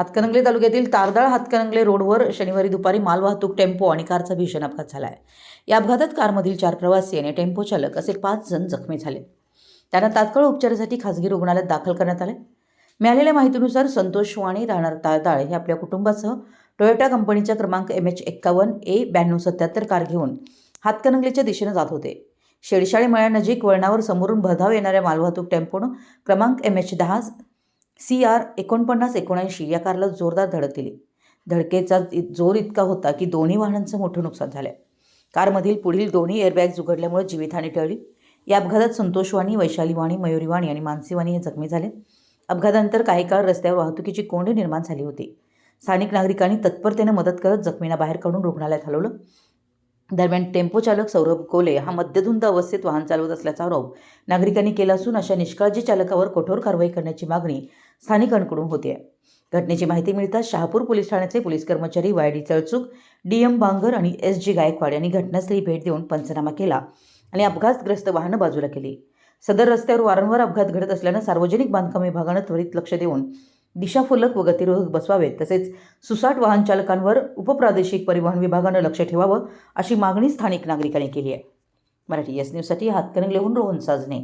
हातकणंगले तालुक्यातील तारदाळ हातकणंगले रोडवर शनिवारी दुपारी मालवाहतूक टेम्पो आणि कारचा भीषण अपघात झाला आहे या अपघातात कारमधील चार प्रवासी आणि टेम्पो चालक असे पाच जण जखमी झाले. त्यांना तात्काळ उपचारासाठी खासगी रुग्णालयात दाखल करण्यात आले. मिळालेल्या माहितीनुसार संतोष वाणी राहणार तारदाळ हे आपल्या कुटुंबासह टोयोटा कंपनीच्या क्रमांक एम एच एक्कावन्न ए ब्याण्णव सत्याहत्तर कार घेऊन हातकणंगलेच्या दिशेनं जात होते. शेडशाळे मळ्यानजीक वळणावर समोरून भरधाव येणाऱ्या मालवाहतूक टेम्पोनं क्रमांक एम एच दहा सी आर एकोणपन्नास एकोणऐंशी या कारला जोरदार धडक दिली. धडकेचा जोर इतका होता की दोन्ही वाहनांचं मोठं नुकसान झालं. कारमधील पुढील दोन्ही एअरबॅग्स उघडल्यामुळे जीवितहानी टळली. या अपघातात संतोष वाणी वैशाली वाणी मयुरी वाणी आणि मानसी वाणी हे जखमी झाले. अपघातानंतर काही काळ रस्त्यावर वाहतुकीची कोंडी निर्माण झाली होती. स्थानिक नागरिकांनी तत्परतेने मदत करत जखमींना बाहेर काढून रुग्णालयात हलवलं. दरम्यान टेम्पो चालक सौरभ कोले हा मद्यधुंद अवस्थेत वाहन चालवत असल्याचा आरोप नागरिकांनी केला असून अशा निष्काळजी चालकावर कठोर कारवाई करण्याची मागणी स्थानिकांकडून होते. आहे घटनेची माहिती मिळताच शहापूर पोलीस ठाण्याचे पोलीस कर्मचारी Y D Chalchuk D M Bangar आणि एस जी गायकवाड यांनी घटनास्थळी भेट देऊन पंचनामा केला आणि अपघातग्रस्त वाहनं बाजूला केली. सदर रस्त्यावर वारंवार अपघात घडत असल्यानं सार्वजनिक बांधकाम विभागानं त्वरित लक्ष देऊन दिशाफलक व गतिरोधक बसवावेत तसेच सुसाट वाहन चालकांवर उपप्रादेशिक परिवहन विभागानं लक्ष ठेवावं अशी मागणी स्थानिक नागरिकांनी केली आहे. मराठी एस न्यूजसाठी हातकणंगलेहून रोहन साजने.